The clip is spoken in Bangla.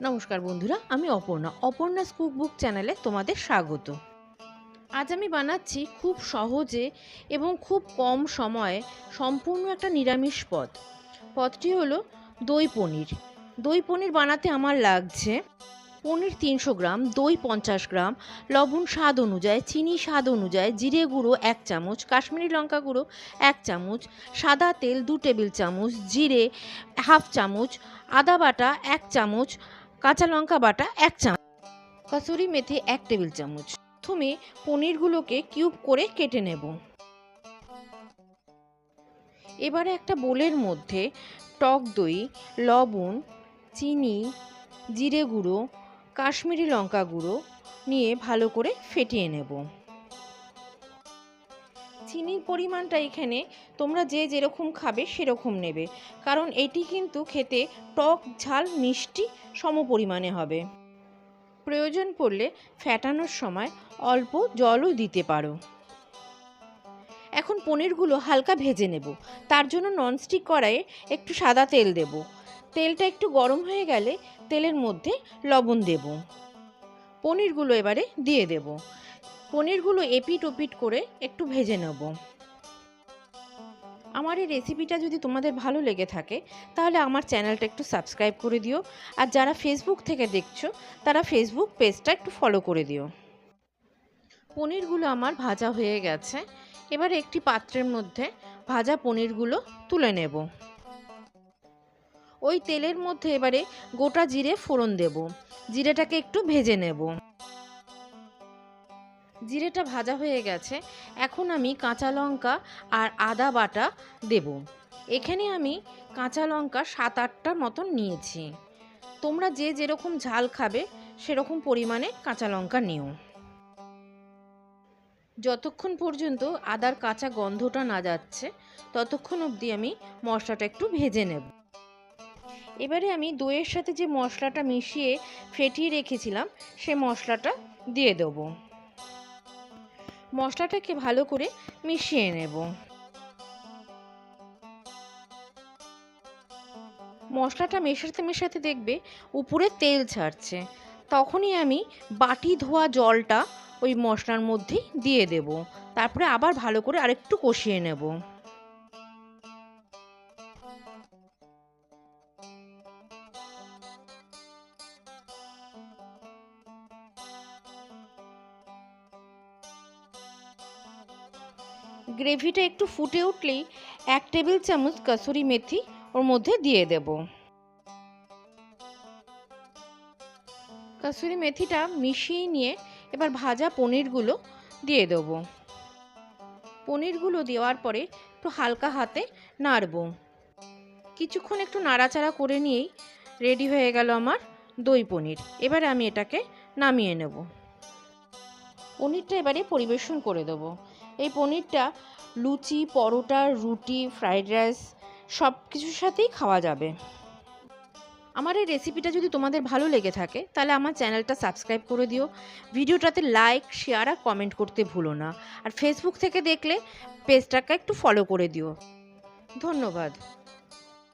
নমস্কার বন্ধুরা, আমি অপর্ণা। অপর্ণাস কুকবুক চ্যানেলে তোমাদের স্বাগত। আজ আমি বানাচ্ছি খুব সহজে এবং খুব কম সময়ে সম্পূর্ণ একটা নিরামিষ পদ। পদটি হলো দই পনির। দই পনির বানাতে আমার লাগছে পনির তিনশো গ্রাম, দই পঞ্চাশ গ্রাম, লবণ স্বাদ অনুযায়ী, চিনি স্বাদ অনুযায়ী, জিরে গুঁড়ো এক চামচ, কাশ্মীরি লঙ্কা গুঁড়ো এক চামচ, সাদা তেল দু টেবিল চামচ, জিরে হাফ চামচ, আদা বাটা এক চামচ কাঁচা লঙ্কা বাটা এক চামচ, কসুরি মেথি এক টেবিল চামচ। প্রথমে পনিরগুলোকে কিউব করে কেটে নেব। এবারে একটা বোলের মধ্যে টক দই, লবণ, চিনি, জিরে গুঁড়ো, কাশ্মীরি লঙ্কা গুঁড়ো নিয়ে ভালো করে ফেটিয়ে নেব। চিনির পরিমাণটা এখানে তোমরা যে যেরকম খাবে সেরকম নেবে। কারণ এটি কিন্তু খেতে টক, ঝাল, মিষ্টি সম পরিমাণে হবে। প্রয়োজন পড়লে ফ্যাটানোর সময় অল্প জলও দিতে পারো। এখন পনিরগুলো হালকা ভেজে নেব। তার জন্য ননস্টিক কড়াইয়ে একটু সাদা তেল দেব। তেলটা একটু গরম হয়ে গেলে তেলের মধ্যে লবণ দেব। পনিরগুলো এবারে দিয়ে দেব। পনিরগুলো এপিট ওপিট করে একটু ভেজে নেব। আমার এই রেসিপিটা যদি তোমাদের ভালো লেগে থাকে, তাহলে আমার চ্যানেলটা একটু সাবস্ক্রাইব করে দিও। আর যারা ফেসবুক থেকে দেখছ, তারা ফেসবুক পেজটা একটু ফলো করে দিও। পনিরগুলো আমার ভাজা হয়ে গেছে। এবারে একটি পাত্রের মধ্যে ভাজা পনিরগুলো তুলে নেব। ওই তেলের মধ্যে এবারে গোটা জিরে ফোড়ন দেব। জিরেটাকে একটু ভেজে নেব। জিরেটা ভাজা হয়ে গেছে। এখন আমি কাঁচা লঙ্কা আর আদা বাটা দেব। এখানে আমি কাঁচা লঙ্কা সাত আটটার মতন নিয়েছি। তোমরা যে যেরকম ঝাল খাবে, সেরকম পরিমাণে কাঁচা লঙ্কা নিও। যতক্ষণ পর্যন্ত আদার কাঁচা গন্ধটা না যাচ্ছে, ততক্ষণ অবধি আমি মশলাটা একটু ভেজে নেব। এবারে আমি দইয়ের সাথে যে মশলাটা মিশিয়ে ফেটিয়ে রেখেছিলাম, সে মশলাটা দিয়ে দেবো। মশলাটাকে ভালো করে মিশিয়ে নেব। মশলাটা মেশাতে মেশাতে দেখবে উপরে তেল ছাড়ছে। তখনই আমি বাটি ধোয়া জলটা ওই মশলার মধ্যে দিয়ে দেব। তারপরে আবার ভালো করে আরেকটু কষিয়ে নেব। গ্রেভিটা একটু ফুটে উঠলেই এক টেবিল চামচ কাসুরি মেথি ওর মধ্যে দিয়ে দেব। কাসুরি মেথিটা মিশিয়ে নিয়ে এবার ভাজা পনিরগুলো দিয়ে দেবো। পনিরগুলো দেওয়ার পরে একটু হালকা হাতে নাড়ব। কিছুক্ষণ একটু নাড়াচাড়া করে নিয়েই রেডি হয়ে গেল আমার দই পনির। এবারে আমি এটাকে নামিয়ে নেব। পনিরটা এবারে পরিবেশন করে দেবো। এই পনিরটা লুচি, পরোটা, রুটি, ফ্রাইড রাইস সব কিছুর সাথেই খাওয়া যাবে। আমার এই রেসিপিটা যদি তোমাদের ভালো লেগে থাকে, তাহলে আমার চ্যানেলটা সাবস্ক্রাইব করে দিও। ভিডিওটাতে লাইক, শেয়ার আর কমেন্ট করতে ভুলো না। আর ফেসবুক থেকে দেখলে পেজটাকে একটু ফলো করে দিও। ধন্যবাদ।